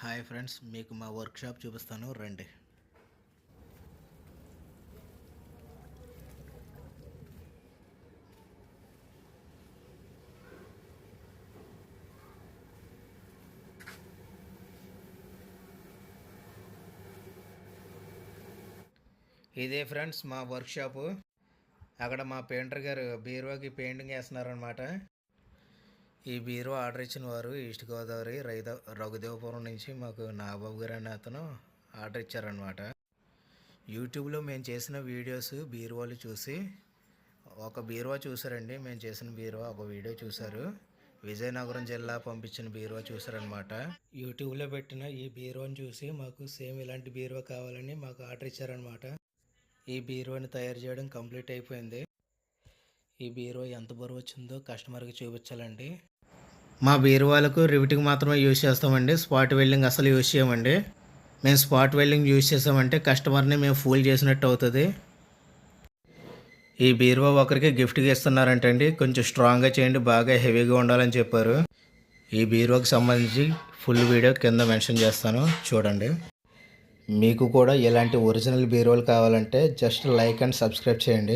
Hi friends మీకు మా workshop చూపిస్తాను. రండి. ఇదే ఫ్రెండ్స్ మా వర్క్షాపు. అక్కడ మా పెయింటర్ గారు బీరువాకి పెయింటింగ్ వేస్తున్నారనమాట ఈ బీరువా ఆర్డర్ ఇచ్చిన వారు ఈస్ట్ గోదావరి రైద రఘుదేవపురం నుంచి మాకు నాగబాబు గారు అనే అతను ఆర్డర్ ఇచ్చారనమాట యూట్యూబ్లో మేము చేసిన వీడియోస్ బీరువాలు చూసి ఒక బీరువా చూసారండి. మేము చేసిన బీరువా ఒక వీడియో చూశారు విజయనగరం జిల్లా పంపించిన బీరువా చూసారనమాట యూట్యూబ్లో పెట్టిన ఈ బీరువాని చూసి మాకు సేమ్ ఇలాంటి బీరువా కావాలని మాకు ఆర్డర్ ఇచ్చారనమాట ఈ బీరువాని తయారు చేయడం కంప్లీట్ అయిపోయింది. ఈ బీరువా ఎంత బరువు వచ్చిందో కస్టమర్కి చూపించాలండి. మా బీరువాలకు రివిటింగ్ మాత్రమే యూజ్ చేస్తామండి. స్పాట్ వెల్డింగ్ అసలు యూజ్ చేయమండి. మేము స్పాట్ వెల్డింగ్ యూజ్ చేసామంటే కస్టమర్ని మేము ఫూల్ చేసినట్టు అవుతుంది. ఈ బీరువా ఒకరికి గిఫ్ట్గా ఇస్తున్నారంటండి. కొంచెం స్ట్రాంగ్గా చేయండి బాగా హెవీగా ఉండాలని చెప్పారు. ఈ బీరువాకి సంబంధించి ఫుల్ వీడియో కింద మెన్షన్ చేస్తాను. చూడండి. మీకు కూడా ఇలాంటి ఒరిజినల్ బీరువాలు కావాలంటే జస్ట్ లైక్ అండ్ సబ్స్క్రైబ్ చేయండి.